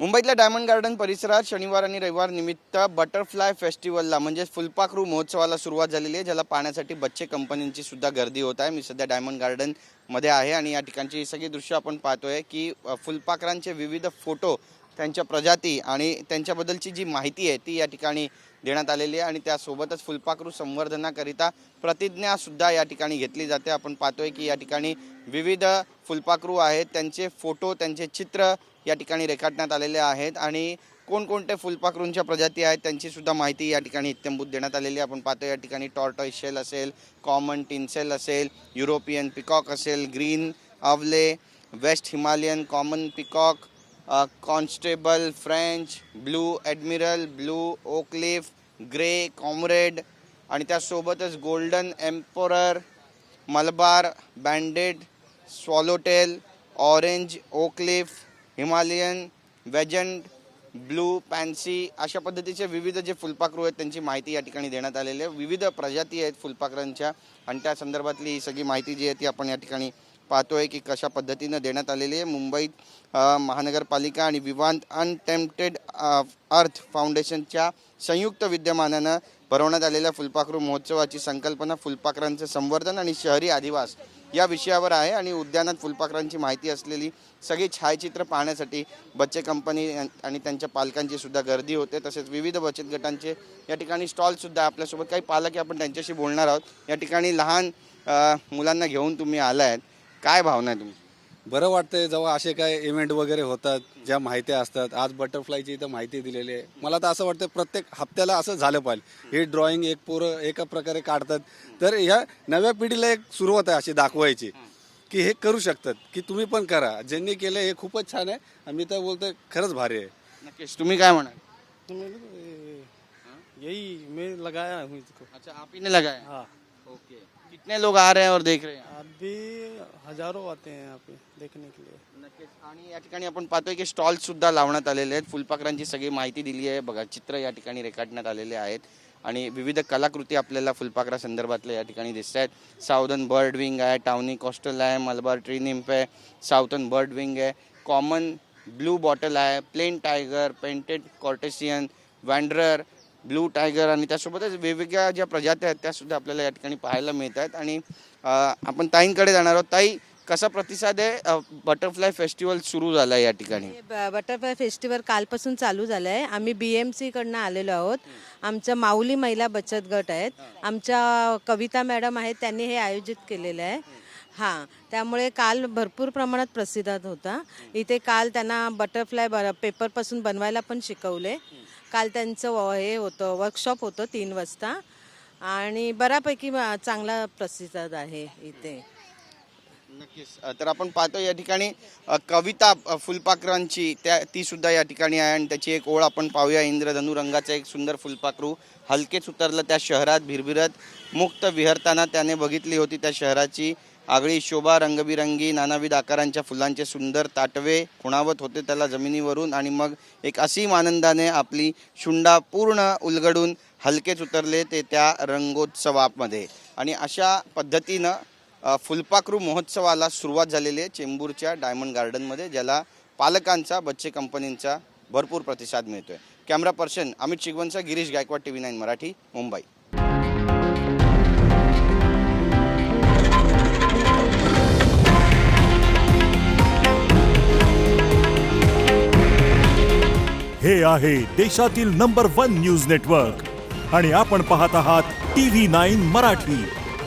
मुंबईतल्या diamond garden परिसरात शनिवार आणि रविवार निमित्त बटरफ्लाय फेस्टिवलला म्हणजे फुलपाखरू महोत्सवाला सुरुवात झालेली आहे ज्याला पाहण्यासाठी बच्चे कंपनींची सुद्धा गर्दी होत आहे. मी सध्या डायमंड गार्डनमध्ये आहे आणि या ठिकाणची सगळी दृश्य आपण पाहतोय की फुलपाखरांचे विविध फोटो त्यांच्या प्रजाती आणि त्यांच्याबद्दलची जी माहिती आहे ती या ठिकाणी देण्यात आलेली आहे. आणि त्यासोबतच फुलपाखरू संवर्धनाकरिता प्रतिज्ञासुद्धा या ठिकाणी घेतली जाते. आपण पाहतोय की या ठिकाणी विविध फुलपाखरू आहेत. त्यांचे फोटो त्यांचे चित्र या ठिकाणी रेखाटण्यात आलेल्या आहेत आणि कोणकोणते फुलपाखरूंच्या प्रजाती आहेत त्यांचीसुद्धा माहिती या ठिकाणी इत्यंभूत देण्यात आलेली आहे. आपण पाहतो या ठिकाणी टॉर्टॉय शेल असेल कॉमन टिन्सेल असेल युरोपियन पिकॉक असेल ग्रीन आवले west Himalayan common peacock constable French blue admiral blue oakleaf grey comrade आणि त्यासोबतच golden emperor Malabar banded swallowtail orange oakleaf Himalayan वेजंट blue pansy अशा पद्धतीचे विविध जे फुलपाखरू आहेत त्यांची माहिती या ठिकाणी देण्यात आलेली आहे. विविध प्रजाती आहेत फुलपाखरांच्या आणि त्या संदर्भातली ही सगळी माहिती जी आहे ती आपण या ठिकाणी पाहतोय की कशा पद्धतीनं देण्यात आलेली आहे. मुंबईत महानगरपालिका आणि विवांत अनटेम्प्टेड अर्थ फाउंडेशनच्या संयुक्त विद्यमानानं भरवण्यात आलेल्या फुलपाखरू महोत्सवाची संकल्पना फुलपाखरांचं संवर्धन आणि शहरी आदिवास या विषयावर आहे आणि उद्यानात फुलपाखरांची माहिती असलेली सगळी छायाचित्र पाहण्यासाठी बच्चे कंपनी आणि त्यांच्या पालकांची सुद्धा गर्दी होते. तसेच विविध बचत गटांचे या ठिकाणी स्टॉलसुद्धा आपल्यासोबत काही पालक आहे आपण त्यांच्याशी बोलणार आहोत. या ठिकाणी लहान मुलांना घेऊन तुम्ही आला आहेत काय भावना आहे तुमची? बरं वाटतंय जेव्हा असे काय इव्हेंट वगैरे होतात ज्या माहिती असतात. आज बटरफ्लायची इथं माहिती दिलेली आहे. मला तर असं वाटतं प्रत्येक हप्त्याला असं झालं पाहिजे. हे ड्रॉइंग एक पोरं एका प्रकारे काढतात. तर ह्या नव्या पिढीला एक सुरुवात आहे अशी दाखवायची. की हे करू शकतात. की तुम्ही पण करा. ज्यांनी केलं हे खूपच छान आहे. आणि मी तर बोलतोय खरंच भारी आहे. नक्कीच तुम्ही काय म्हणाल? तो मैंने तो ये- यही मैं लगाया हूँ इसको अच्छा आप ही ने लगाया? हाँ. कितने लोग आ रहे हैं और देख रहे हैं? अभी हजारों आते हैं यहाँ पे देखने के लिए। नक्कीच। आणि या ठिकाणी आपण पाहतोय की स्टॉल सुद्धा लावण्यात आलेले आहेत. फुलपाखरांची सगळी माहिती दिली आहे. बघा चित्र या ठिकाणी रेखाटण्यात आलेले आहेत. आणि विविध कलाकृती आपल्याला फुलपाखरा संदर्भातल्या या ठिकाणी दिसत आहेत. साऊदर्न बर्ड विंग आहे टाउनी कोस्टल आहे मलबार ट्री निम्प आहे साऊथर्न बर्ड विंग आहे. कॉमन ब्लू बॉटल आहे plain tiger painted courtesan wanderer blue tiger आणि त्यासोबतच वेगवेगळ्या ज्या प्रजाती आहेत त्यासुद्धा आपल्याला या ठिकाणी पाहायला मिळत आहेत. आणि आपण ताईंकडे जाणार आहोत. ताई कसा प्रतिसाद आहे बटरफ्लाय फेस्टिवल सुरू झाला आहे या ठिकाणी? बटरफ्लाय फेस्टिवल कालपासून चालू झालं आहे आम्ही बी एम सीकडनं आलेलो आहोत. आमच्या माऊली महिला बचत गट आहेत. आमच्या कविता मॅडम आहेत त्यांनी हे आयोजित केलेलं आहे. हां त्यामुळे काल भरपूर प्रमाणात प्रसिद्ध होता. इथे काल त्यांना बटरफ्लाय ब पेपरपासून बनवायला पण शिकवले. काल त्यांचं हे होतं वर्कशॉप होतं तीन वाजता. आणि बऱ्यापैकी चांगला प्रसिद्ध आहे इथे. नक्कीच. तर आपण पाहतो या ठिकाणी कविता फुलपाखरांची त्या ती सुद्धा या ठिकाणी आहे आणि त्याची एक ओळ आपण पाहूया. इंद्रधनु रंगाचं एक सुंदर फुलपाखरू हलकेच उतरलं त्या शहरात भिरभिरत मुक्त विहरताना त्याने बघितली होती त्या शहराची आगळी शोभा रंगबिरंगी नानाविध आकारांच्या फुलांचे सुंदर ताटवे खुणावत होते त्याला जमिनीवरून आणि मग एक असीम आनंदाने आपली शुंडा पूर्ण उलगडून हलकेच उतरले ते त्या रंगोत्सवामध्ये. आणि अशा पद्धतीनं फुलपाखरू महोत्सवाला सुरुवात झालेली आहे चेंबूरच्या डायमंड गार्डनमध्ये ज्याला पालकांचा बच्चे कंपनींचा भरपूर प्रतिसाद मिळतोय. Camera person Amit चिगवनचा Girish Gaikwad T V nine Marathi Mumbai. हे आहे देशातील नंबर वन न्यूज नेटवर्क आणि आपण पाहत आहात टी व्ही नाईन मराठी.